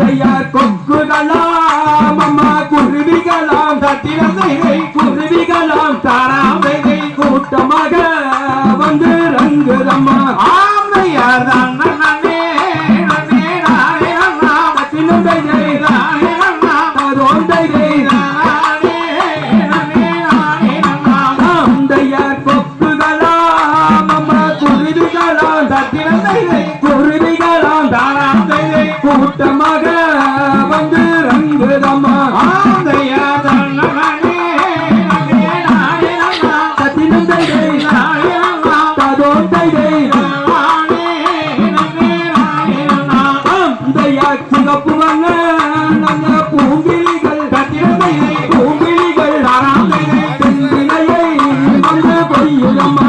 தந்தையார் கொக்குகளாம் அம்மா குருவிகளாம் தத்திரந்தை குருவிகளாம் தாராமையை கூட்டமாக வந்து ரங்குதம்மா. ஆமையார் தான் தத்திரந்தை பூம்பிழிகள் பூம்பிழிகள் அராந்தையை தென்னிலையை பொய்யுதம்மா